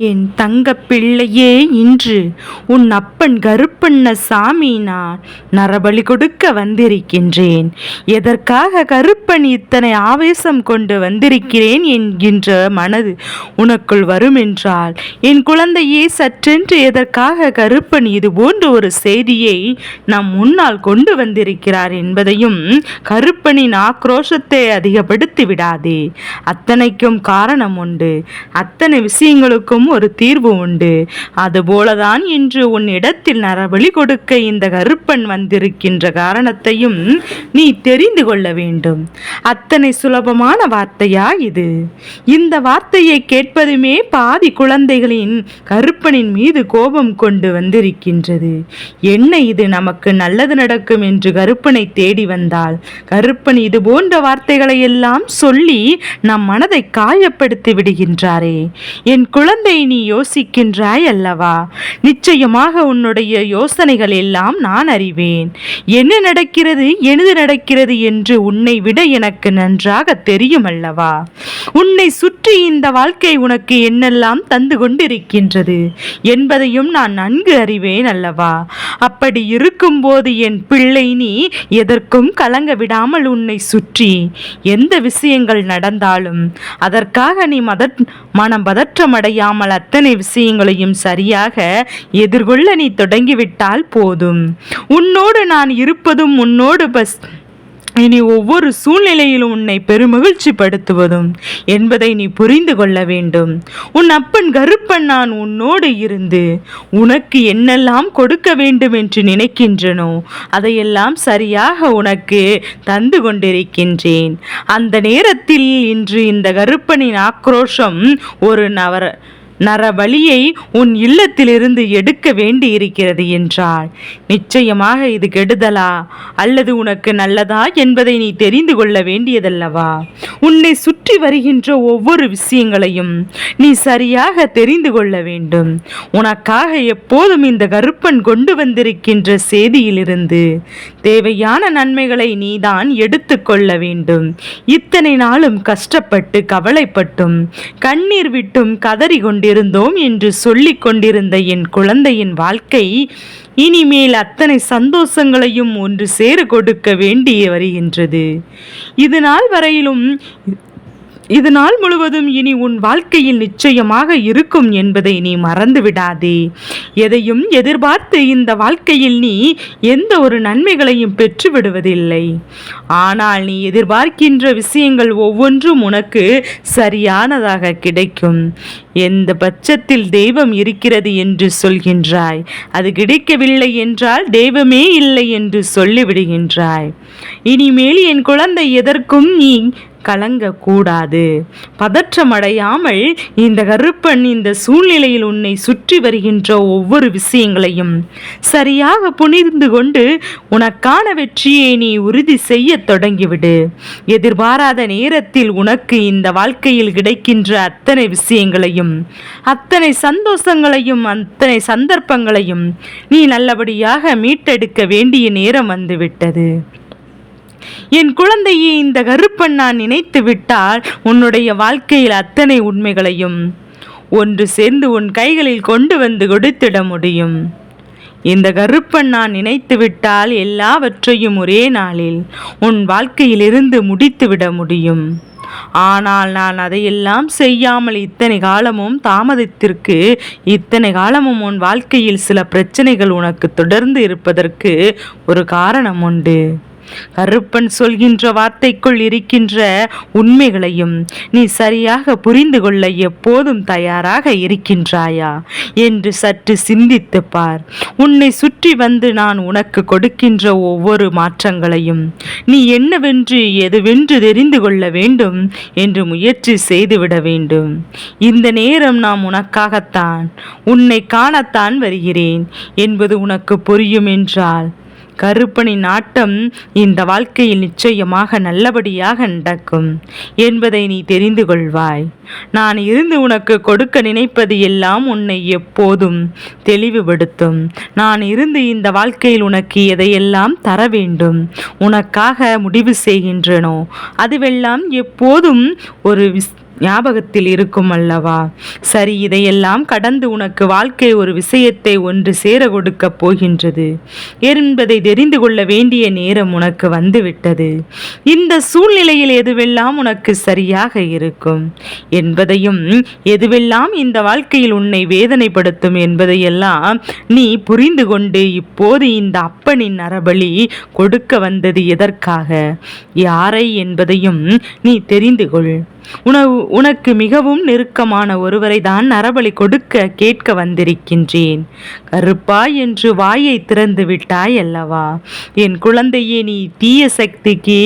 என் தங்க பிள்ளையே இன்று உன் அப்பன் கருப்பண்ண சாமி நான் நரபலி கொடுக்க வந்திருக்கின்றேன். எதற்காக கருப்பன் இத்தனை ஆவேசம் கொண்டு வந்திருக்கிறேன் என்கின்ற மனது உனக்குள் வருமென்றால் என் குழந்தையே சற்றென்று எதற்காக கருப்பன் இது போன்ற ஒரு செய்தியை நம் முன்னால் கொண்டு வந்திருக்கிறார் என்பதையும் கருப்பனின் ஆக்ரோஷத்தை அதிகப்படுத்தி விடாதே. அத்தனைக்கும் காரணம் உண்டு. அத்தனை விஷயங்களுக்கும் ஒரு தீர்வு உண்டு. அதுபோலதான் இன்று உன் இடத்தில் நரபலி கொடுக்க இந்த கருப்பன் வந்திருக்கின்ற காரணத்தையும் நீ தெரிந்து கொள்ள வேண்டும். அத்தனை சுலபமான வார்த்தையா இது? இந்த வார்த்தையை கேட்பதுமே பாதி குழந்தைகளின் கருப்பனின் மீது கோபம் கொண்டு வந்திருக்கின்றது. என்ன இது நமக்கு நல்லது நடக்கும் என்று கருப்பனை தேடி வந்தால் கருப்பன் இது போன்ற வார்த்தைகளை எல்லாம் சொல்லி நம் மனதை காயப்படுத்தி விடுகின்றாரே. என் குழந்தை நீ யோசிக்கின்றாய் அல்லவா? நிச்சயமாக உன்னுடைய யோசனைகள் எல்லாம் நான் அறிவேன். என்ன நடக்கிறது எனது நடக்கிறது என்று உன்னை விட எனக்கு நன்றாக தெரியும் அல்லவா? உன்னை சுற்றி இந்த வாழ்க்கை உனக்கு என்னெல்லாம் தந்து கொண்டிருக்கின்றது என்பதையும் நான் நன்கு அறிவேன் அல்லவா? அப்படி இருக்கும்போது என் பிள்ளை நீ எதற்கும் கலங்க விடாமல் உன்னை சுற்றி எந்த விஷயங்கள் நடந்தாலும் அதற்காக நீ மத மனம் பதற்றமடையாமல் அத்தனை விஷயங்களையும் சரியாக எதிர்கொள்ள நீ தொடங்கிவிட்டால் போதும். உன்னோடு நான் இருப்பதும் உன்னோடு பஸ். இனி ஒவ்வொரு சூழ்நிலையிலும் உன்னை பெருமகிழ்ச்சி படுத்துவதும் என்பதை நீ புரிந்து கொள்ள வேண்டும். உன் அப்பன் கருப்பன் நான் உன்னோடு இருந்து உனக்கு என்னெல்லாம் கொடுக்க வேண்டும் என்று நினைக்கின்றனோ அதையெல்லாம் சரியாக உனக்கு தந்து கொண்டிருக்கின்றேன். அந்த நேரத்தில் இன்று இந்த கருப்பனின் ஆக்ரோஷம் ஒரு நவர நரபலியை உன் இல்லத்திலிருந்து எடுக்க வேண்டி இருக்கிறது என்றால் நிச்சயமாக இது கெடுதலா? அல்லது உனக்கு நல்லதா என்பதை நீ தெரிந்து கொள்ள வேண்டியதல்லவா? உன்னை சுற்றி வருகின்ற ஒவ்வொரு விஷயங்களையும் நீ சரியாக தெரிந்து கொள்ள வேண்டும். உனக்காக எப்போதும் இந்த கருப்பன் கொண்டு வந்திருக்கின்ற செய்தியிலிருந்து தேவையான நன்மைகளை நீதான் எடுத்துக்கொள்ள வேண்டும். இத்தனை நாளும் கஷ்டப்பட்டு கவலைப்பட்டும் கண்ணீர் விட்டும் கதறி கொண்டிருந்தோம் என்று சொல்லி கொண்டிருந்த என் குழந்தையின் வாழ்க்கை இனிமேல் அத்தனை சந்தோஷங்களையும் ஒன்று சேர கொடுக்க வேண்டி வருகின்றது. இது நாள் வரையிலும் இது நாள் முழுவதும் இனி உன் வாழ்க்கையில் நிச்சயமாக இருக்கும் என்பதை நீ மறந்து விடாதே. எதையும் எதிர்பார்த்து இந்த வாழ்க்கையில் நீ எந்த ஒரு நன்மைகளையும் பெற்று விடுவதில்லை. ஆனால் நீ எதிர்பார்க்கின்ற விஷயங்கள் ஒவ்வொன்றும் உனக்கு சரியானதாக கிடைக்கும். எந்த பட்சத்தில் தெய்வம் இருக்கிறது என்று சொல்கின்றாய்? அது கிடைக்கவில்லை என்றால் தெய்வமே இல்லை என்று சொல்லிவிடுகின்றாய். இனிமேல் என் குழந்தை எதற்கும் நீ கலங்கக்கூடாது. பதற்றமடையாமல் இந்த கருப்பன் இந்த சூழ்நிலையில் உன்னை சுற்றி வருகின்ற ஒவ்வொரு விஷயங்களையும் சரியாக புனிந்து கொண்டு உனக்கான வெற்றியை நீ உறுதி செய்ய தொடங்கிவிடு. எதிர்பாராத நேரத்தில் உனக்கு இந்த வாழ்க்கையில் கிடைக்கின்ற அத்தனை விஷயங்களையும் அத்தனை சந்தோஷங்களையும் அத்தனை சந்தர்ப்பங்களையும் நீ நல்லபடியாக மீட்டெடுக்க வேண்டிய நேரம் வந்துவிட்டது. என் குழந்தையை இந்த கருப்பன் நான் நினைத்து விட்டால் உன்னுடைய வாழ்க்கையில் அத்தனை உண்மைகளையும் ஒன்று சேர்ந்து உன் கைகளில் கொண்டு வந்து கொடுத்திட முடியும். இந்த கருப்பன் நான் நினைத்து விட்டால் எல்லாவற்றையும் ஒரே நாளில் உன் வாழ்க்கையிலிருந்து முடித்துவிட முடியும். ஆனால் நான் அதையெல்லாம் செய்யாமல் இத்தனை காலமும் தாமதத்திற்கு இத்தனை காலமும் உன் வாழ்க்கையில் சில பிரச்சனைகள் உனக்கு தொடர்ந்து இருப்பதற்கு ஒரு காரணம் உண்டு. கருப்பன் சொல்கின்ற வார்த்தைக்குள் இருக்கின்ற உண்மைகளையும் நீ சரியாக புரிந்து கொள்ள எப்போதும் தயாராக இருக்கின்றாயா என்று சற்று சிந்தித்து பார். உன்னை சுற்றி வந்து நான் உனக்கு கொடுக்கின்ற ஒவ்வொரு மாற்றங்களையும் நீ என்னவென்று எதுவென்று தெரிந்து கொள்ள வேண்டும் என்று முயற்சி செய்துவிட வேண்டும். இந்த நேரம் நாம் உனக்காகத்தான் உன்னை காணத்தான் வருகிறேன் என்பது உனக்கு புரியும் என்றால் கருப்பனின் நாட்டம் இந்த வாழ்க்கையில் நிச்சயமாக நல்லபடியாக நடக்கும் என்பதை நீ தெரிந்து கொள்வாய். நான் இருந்து உனக்கு கொடுக்க நினைப்பது எல்லாம் உன்னை எப்போதும் தெளிவுபடுத்தும். நான் இருந்து இந்த வாழ்க்கையில் உனக்கு எதையெல்லாம் தர வேண்டும் உனக்காக முடிவு செய்கின்றனோ அதுவெல்லாம் எப்போதும் ஒரு விஸ் ஞாபகத்தில் இருக்கும் அல்லவா? சரி இதையெல்லாம் கடந்து உனக்கு வாழ்க்கை ஒரு விஷயத்தை ஒன்று சேர கொடுக்கப் போகின்றது. என்பதை தெரிந்து கொள்ள வேண்டிய நேரம் உனக்கு வந்துவிட்டது. இந்த சூழ்நிலையில் எதுவெல்லாம் உனக்கு சரியாக இருக்கும்? என்பதையும் எதுவெல்லாம் இந்த வாழ்க்கையில் உன்னை வேதனைப்படுத்தும் என்பதையெல்லாம் நீ புரிந்து கொண்டு இப்போது இந்த அப்பனின் நரபலி கொடுக்க வந்தது எதற்காக? யாரை என்பதையும் நீ தெரிந்து கொள். உணவு உனக்கு மிகவும் நெருக்கமான ஒருவரை தான் நரபலி கொடுக்க கேட்க வந்திருக்கின்றேன். கருப்பா என்று வாயை திறந்து விட்டாய் அல்லவா? என் குழந்தையே நீ தீய சக்திக்கு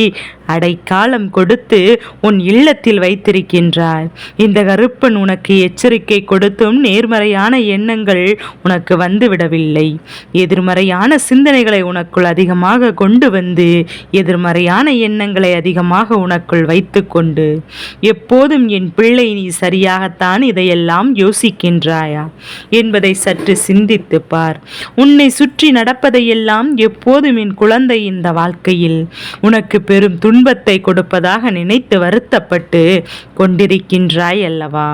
அடைக்காலம் கொடுத்து உன் இல்லத்தில் வைத்திருக்கின்றாய். இந்த கருப்பன் உனக்கு எச்சரிக்கை கொடுத்தும் நேர்மறையான எண்ணங்கள் உனக்கு வந்துவிடவில்லை. எதிர்மறையான சிந்தனைகளை உனக்குள் அதிகமாக கொண்டு வந்து எதிர்மறையான எண்ணங்களை அதிகமாக உனக்குள் வைத்துக்கொண்டு எப்போதும் என் பிள்ளை நீ சரியாகத்தான் இதையெல்லாம் யோசிக்கின்றாயா? என்பதை சற்று சிந்தித்து பார். உன்னை சுற்றி நடப்பதையெல்லாம் எப்போதும் என் குழந்தை இந்த வாழ்க்கையில். உனக்கு பெரும் துணி துன்பத்தை கொடுப்பதாக நினைத்து வருத்தப்பட்டு கொண்டிருக்கின்றாய் அல்லவா?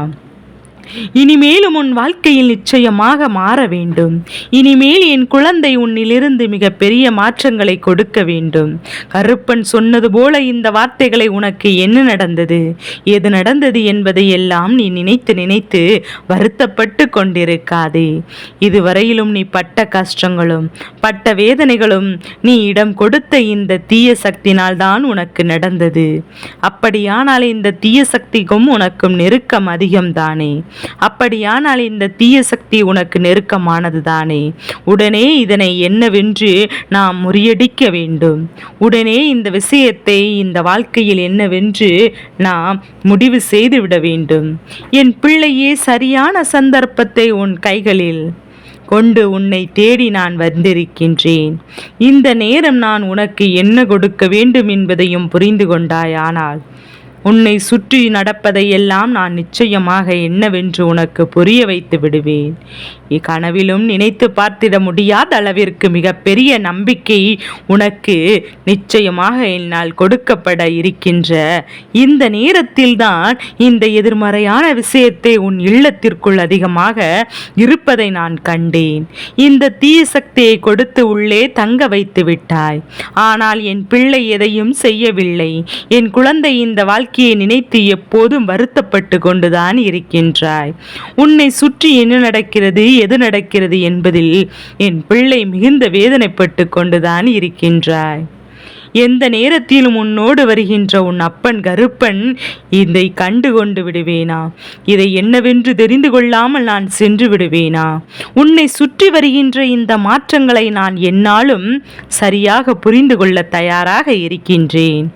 இனிமேலும் உன் வாழ்க்கையில் நிச்சயமாக மாற வேண்டும். இனிமேல் என் குழந்தை உன்னிலிருந்து மிக பெரிய மாற்றங்களை கொடுக்க வேண்டும். கருப்பன் சொன்னது போல இந்த வார்த்தைகளை உனக்கு என்ன நடந்தது? எது நடந்தது என்பதை எல்லாம் நீ நினைத்து நினைத்து வருத்தப்பட்டு கொண்டிருக்காதே. இதுவரையிலும் நீ பட்ட கஷ்டங்களும் பட்ட வேதனைகளும் நீ இடம் கொடுத்த இந்த தீய சக்தினால் தான் உனக்கு நடந்தது. அப்படியானால் இந்த தீய சக்திக்கும் உனக்கும் நெருக்கம் அதிகம்தானே. அப்படியானால் இந்த தீய சக்தி உனக்கு நெருக்கமானது தானே? உடனே இதனை என்னவென்று நாம் முறியடிக்க வேண்டும். உடனே இந்த விஷயத்தை இந்த வாழ்க்கையில் என்னவென்று நாம் முடிவு செய்துவிட வேண்டும். என் பிள்ளையே சரியான சந்தர்ப்பத்தை உன் கைகளில் கொண்டு உன்னை தேடி நான் வந்திருக்கின்றேன். இந்த நேரம் நான் உனக்கு என்ன கொடுக்க வேண்டும் என்பதையும் புரிந்து கொண்டாயானால் உன்னை சுற்றி நடப்பதையெல்லாம் நான் நிச்சயமாக என்னவென்று உனக்கு புரிய வைத்து விடுவேன். இக்கனவிலும் நினைத்து பார்த்திட முடியாத அளவிற்கு மிகப்பெரிய நம்பிக்கை உனக்கு நிச்சயமாக என்னால் கொடுக்கப்பட இருக்கின்ற. இந்த நேரத்தில்தான் இந்த எதிர்மறையான விஷயத்தை உன் இல்லத்திற்குள் அதிகமாக இருப்பதை நான் கண்டேன். இந்த தீய சக்தியை கொடுத்து உள்ளே தங்க வைத்து விட்டாய். ஆனால் என் பிள்ளை எதையும் செய்யவில்லை. என் குழந்தை இந்த வாழ்க்கை வாழ்க்கையை நினைத்து எப்போதும் வருத்தப்பட்டு கொண்டுதான் இருக்கின்றாய். உன்னை சுற்றி என்ன நடக்கிறது எது நடக்கிறது என்பதில் என் பிள்ளை மிகுந்த வேதனைப்பட்டு கொண்டுதான் இருக்கின்றாய். எந்த நேரத்திலும் உன்னோடு வருகின்ற உன் அப்பன் கருப்பன் இதை கண்டு கொண்டு விடுவேனா? இதை என்னவென்று தெரிந்து கொள்ளாமல் நான் சென்று விடுவேனா? உன்னை சுற்றி வருகின்ற இந்த மாற்றங்களை நான் என்னாலும் சரியாக புரிந்து கொள்ள தயாராக இருக்கின்றேன்.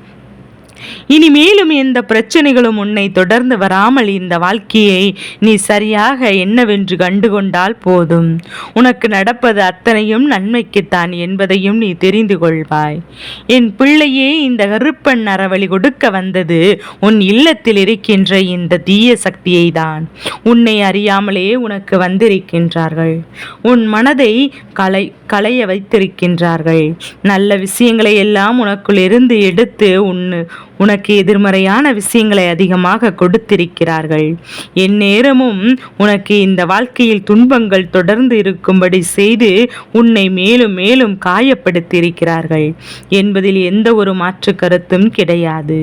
இனி மேலும் எந்த பிரச்சனைகளும் உன்னை தொடர்ந்து வராமல் இந்த வாழ்க்கையை நீ சரியாக என்னவென்று கண்டுகொண்டால் போதும். உனக்கு நடப்பது அத்தனையும் நன்மைக்குத்தான் என்பதையும் நீ தெரிந்து கொள்வாய். என் பிள்ளையே இந்த கருப்பன் அறவழி கொடுக்க வந்தது உன் இல்லத்தில் இருக்கின்ற இந்த தீய சக்தியை தான் உன்னை அறியாமலே உனக்கு வந்திருக்கின்றார்கள். உன் மனதை கலை களைய வைத்திருக்கின்றார்கள். நல்ல விஷயங்களை எல்லாம் உனக்குள் இருந்து எடுத்து உன்னு உனக்கு எதிர்மறையான விஷயங்களை அதிகமாக கொடுத்திருக்கிறார்கள். என் நேரமும் உனக்கு இந்த வாழ்க்கையில் துன்பங்கள் தொடர்ந்து இருக்கும்படி செய்து உன்னை மேலும் மேலும் காயப்படுத்தியிருக்கிறார்கள். என்பதில் எந்த ஒரு மாற்று கருத்தும் கிடையாது.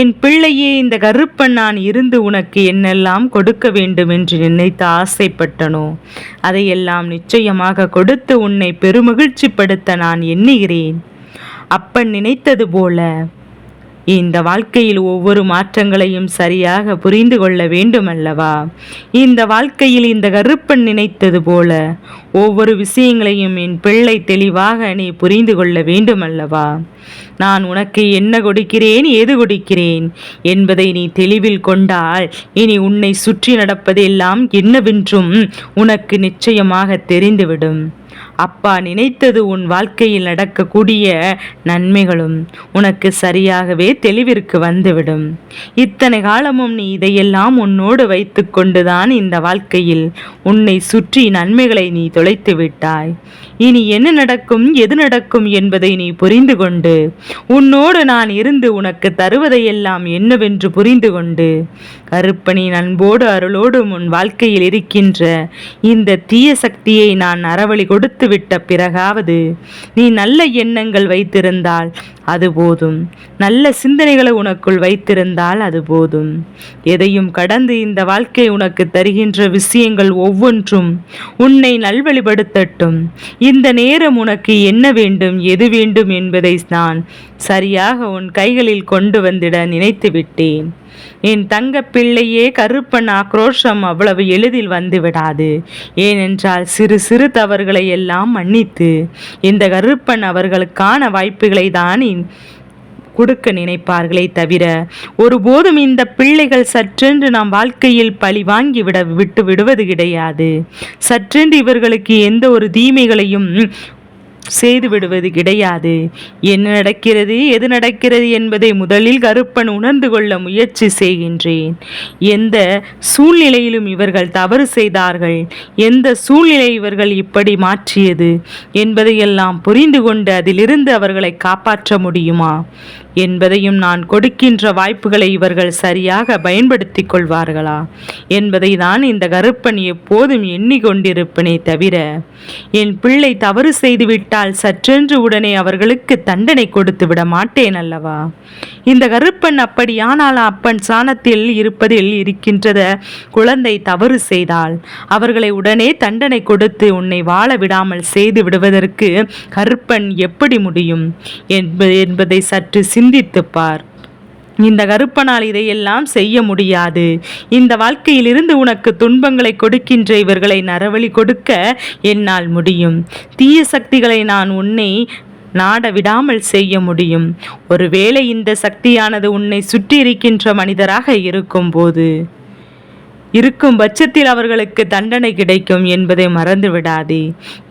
என் பிள்ளையே இந்த கருப்பன் நான் இருந்து உனக்கு என்னெல்லாம் கொடுக்க வேண்டும் என்று நினைத்து ஆசைப்பட்டனோ அதையெல்லாம் நிச்சயமாக கொடுத்து உன்னை பெருமகிழ்ச்சிப்படுத்த நான் எண்ணுகிறேன். அப்பன் நினைத்தது போல இந்த வாழ்க்கையில் ஒவ்வொரு மாற்றங்களையும் சரியாக புரிந்து கொள்ள வேண்டும் அல்லவா இந்த வாழ்க்கையில் இந்த கருப்பன் நினைத்தது போல ஒவ்வொரு விஷயங்களையும் என் பிள்ளை தெளிவாக நீ புரிந்து கொள்ள வேண்டும் அல்லவா நான் உனக்கு என்ன கொடுக்கிறேன் எது கொடுக்கிறேன் என்பதை நீ தெளிவில் கொண்டால் இனி உன்னை சுற்றி நடப்பதெல்லாம் என்னவென்றும் உனக்கு நிச்சயமாக தெரிந்துவிடும். அப்பா நினைத்தது உன் வாழ்க்கையில் நடக்கக்கூடிய நன்மைகளும் உனக்கு சரியாகவே தெளிவிற்கு வந்துவிடும். இத்தனை காலமும் நீ இதையெல்லாம் உன்னோடு வைத்து கொண்டுதான் இந்த வாழ்க்கையில் உன்னை சுற்றி நன்மைகளை நீ தொலைத்து விட்டாய். இனி என்ன நடக்கும் எது நடக்கும் என்பதை நீ புரிந்து கொண்டு உன்னோடு நான் இருந்து உனக்கு தருவதையெல்லாம் என்னவென்று புரிந்து கொண்டு கருப்பணி அன்போடு அருளோடும் உன் வாழ்க்கையில் இருக்கின்ற இந்த தீய சக்தியை நான் அறவழி கொடுத்து விட்ட பிறகாவது நீ நல்ல எண்ணங்கள் வைத்திருந்தால் அது போதும். நல்ல சிந்தனைகளை உனக்குள் வைத்திருந்தால் அது போதும். எதையும் கடந்து இந்த வாழ்க்கை உனக்கு தருகின்ற விஷயங்கள் ஒவ்வொன்றும் உன்னை நல்வழிப்படுத்தட்டும். இந்த நேரம் உனக்கு என்ன வேண்டும் எது வேண்டும் என்பதை நான் சரியாக உன் கைகளில் கொண்டு வந்திட நினைத்து விட்டேன் என் தங்க பிள்ளையே கருப்பன் ஆக்ரோஷம் அவ்வளவு எளிதில் வந்துவிடாது. ஏனென்றால் சிறு சிறு தவறுகளை எல்லாம் மன்னித்து இந்த கருப்பன் அவர்களுக்கான வாய்ப்புகளை தான் கொடுக்க நினைப்பார்களே தவிர ஒருபோதும் இந்த பிள்ளைகள் சற்றென்று நாம் வாழ்க்கையில் பழி வாங்கி விட விட்டு விடுவது கிடையாது. சற்றென்று இவர்களுக்கு எந்த ஒரு தீமைகளையும் செய்து விடுவது கிடையாது. என்ன நடக்கிறது எது நடக்கிறது என்பதை முதலில் கருப்பன் உணர்ந்து கொள்ள முயற்சி செய்கின்றேன். எந்த சூழ்நிலையிலும் இவர்கள் தவறு செய்தார்கள். எந்த சூழ்நிலை இவர்கள் இப்படி மாற்றியது என்பதையெல்லாம் புரிந்து கொண்டு அதிலிருந்து அவர்களை காப்பாற்ற முடியுமா? என்பதையும் நான் கொடுக்கின்ற வாய்ப்புகளை இவர்கள் சரியாக பயன்படுத்திக் கொள்வார்களா? என்பதை தான் இந்த கருப்பன் எப்போதும் எண்ணிக்கொண்டிருப்பனே தவிர என் பிள்ளை தவறு செய்துவிட்டால் சற்றென்று உடனே அவர்களுக்கு தண்டனை கொடுத்து விட மாட்டேன் அல்லவா? இந்த கருப்பன் அப்படியானால் அப்பன் சாணத்தில் இருப்பதில் இருக்கின்றத குழந்தை தவறு செய்தால் அவர்களை உடனே தண்டனை கொடுத்து உன்னை வாழ விடாமல் செய்து விடுவதற்கு கருப்பன் எப்படி முடியும்? என்பதை சற்று சிந்தித்துப் பார் இந்த கருப்பனால் இதையெல்லாம் செய்ய முடியாது. இந்த வாழ்க்கையிலிருந்து உனக்கு துன்பங்களை கொடுக்கின்ற இவர்களை நரவழி கொடுக்க என்னால் முடியும். தீய சக்திகளை நான் உன்னை நாட விடாமல் செய்ய முடியும். ஒருவேளை இந்த சக்தியானது உன்னை சுற்றி இருக்கின்ற மனிதராக இருக்கும்போது இருக்கும் பட்சத்தில் அவர்களுக்கு தண்டனை கிடைக்கும் என்பதை மறந்து விடாதே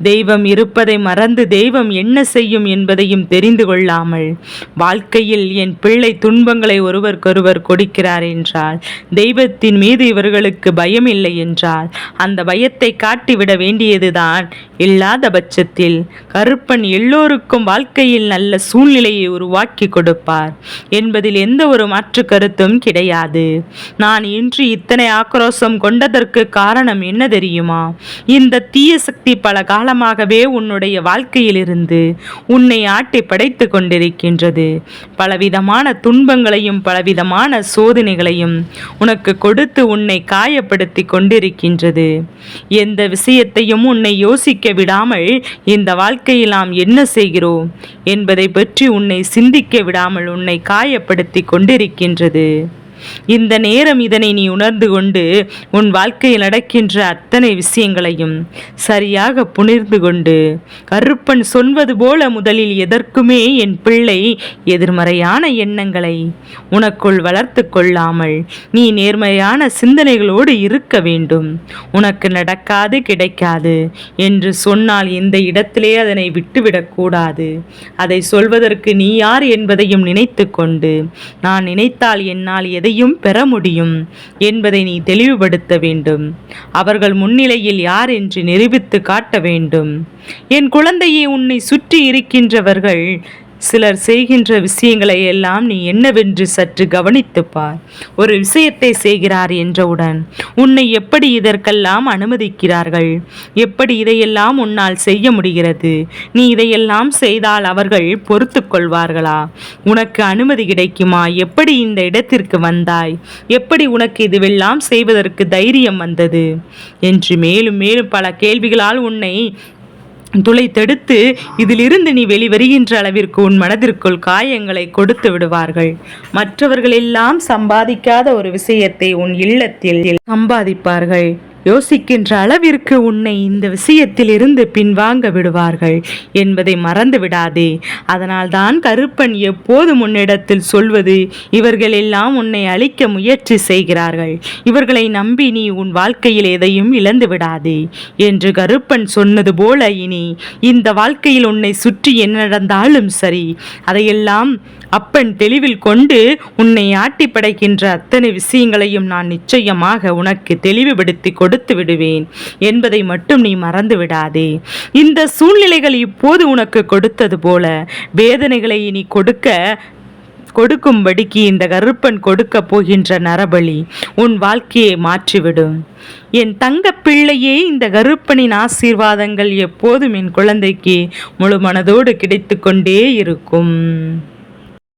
தெய்வம் இருப்பதை மறந்து தெய்வம் என்ன செய்யும் என்பதையும் தெரிந்து கொள்ளாமல் வாழ்க்கையில் என் பிள்ளை துன்பங்களை ஒருவருக்கொருவர் கொடுக்கிறார் என்றால் தெய்வத்தின் மீது இவர்களுக்கு பயம் இல்லை என்றால் அந்த பயத்தை காட்டிவிட வேண்டியதுதான் இல்லாத பட்சத்தில் கருப்பன் எல்லோருக்கும் வாழ்க்கையில் நல்ல சூழ்நிலையை உருவாக்கி கொடுப்பார். என்பதில் எந்த ஒரு மாற்று கருத்தும் கிடையாது. நான் இன்று இத்தனை ஆக்ரோஷம் கொண்டதற்கு காரணம் என்ன தெரியுமா? இந்த தீய சக்தி பல காலமாகவே உன்னுடைய வாழ்க்கையிலிருந்து உன்னை ஆட்டி படைத்து கொண்டிருக்கின்றது. பலவிதமான துன்பங்களையும் பலவிதமான சோதனைகளையும் உனக்கு கொடுத்து உன்னை காயப்படுத்தி கொண்டிருக்கின்றது. எந்த விஷயத்தையும் உன்னை யோசிக்க விடாமல் இந்த வாழ்க்கையில் நாம் என்ன செய்கிறோம் என்பதை பற்றி உன்னை சிந்திக்க விடாமல் உன்னை காயப்படுத்தி கொண்டிருக்கின்றது. இந்த நேரம் இதனை நீ உணர்ந்து கொண்டு உன் வாழ்க்கையில் நடக்கின்ற அத்தனை விஷயங்களையும் சரியாக புனிர்ந்து கொண்டு கருப்பன் சொல்வது போல முதலில் எதற்குமே என் பிள்ளை எதிர்மறையான எண்ணங்களை உனக்குள் வளர்த்து கொள்ளாமல் நீ நேர்மையான சிந்தனைகளோடு இருக்க வேண்டும். உனக்கு நடக்காது கிடைக்காது என்று சொன்னால் இந்த இடத்திலே அதனை விட்டுவிடக்கூடாது அதை சொல்வதற்கு நீ யார் என்பதையும் நினைத்து கொண்டு நான் நினைத்தால் என்னால் எதை எதையும் பெற முடியும் என்பதை நீ தெளிவுபடுத்த வேண்டும். அவர்கள் முன்னிலையில் யார் என்று நிரூபித்து காட்ட வேண்டும். என் குழந்தையை உன்னை சுற்றி இருக்கின்றவர்கள் சிலர் செய்கின்ற விஷயங்களை எல்லாம் நீ என்னவென்று சற்று கவனித்துப்பார். ஒரு விஷயத்தை செய்கிறார் என்றவுடன் உன்னை எப்படி இதற்கெல்லாம் அனுமதிக்கிறார்கள்? எப்படி இதையெல்லாம் உன்னால் செய்ய முடிகிறது? நீ இதையெல்லாம் செய்தால் அவர்கள் பொறுத்து கொள்வார்களா? உனக்கு அனுமதி கிடைக்குமா? எப்படி இந்த இடத்திற்கு வந்தாய்? எப்படி உனக்கு இதுவெல்லாம் செய்வதற்கு தைரியம் வந்தது? என்று மேலும் மேலும் பல கேள்விகளால் உன்னை துளை தடுத்து இதிலிருந்து நீ வெளிவருகின்ற அளவிற்கு உன் மனதிற்குள் காயங்களை கொடுத்து விடுவார்கள். மற்றவர்கள் எல்லாம் சம்பாதிக்காத ஒரு விஷயத்தை உன் இல்லத்தில் சம்பாதிப்பார்கள். யோசிக்கின்ற அளவிற்கு உன்னை இந்த விஷயத்தில் இருந்து பின்வாங்க விடுவார்கள் என்பதை மறந்து விடாதே. அதனால்தான் கருப்பன் எப்போதும் உன்னிடத்தில் சொல்வது இவர்கள் எல்லாம் உன்னை அழிக்க முயற்சி செய்கிறார்கள். இவர்களை நம்பி நீ உன் வாழ்க்கையில் எதையும் இழந்து விடாதே. என்று கருப்பன் சொன்னது போல இனி இந்த வாழ்க்கையில் உன்னை சுற்றி என்ன நடந்தாலும் சரி அதையெல்லாம் அப்பன் தெளிவில் கொண்டு உன்னை ஆட்டி படைக்கின்ற அத்தனை விஷயங்களையும் நான் நிச்சயமாக உனக்கு தெளிவுபடுத்தி கொடுத்து விடுவேன் என்பதை மட்டும் நீ மறந்து விடாதே இந்த சூழ்நிலைகள் இப்போது உனக்கு கொடுத்தது போல வேதனைகளை நீ கொடுக்க கொடுக்கும்படிக்கு இந்த கருப்பன் கொடுக்க போகின்ற நரபலி உன் வாழ்க்கையை மாற்றிவிடும். என் தங்க பிள்ளையே இந்த கருப்பனின் ஆசீர்வாதங்கள் எப்போதும் என் குழந்தைக்கு முழு மனதோடு கிடைத்து கொண்டே இருக்கும்.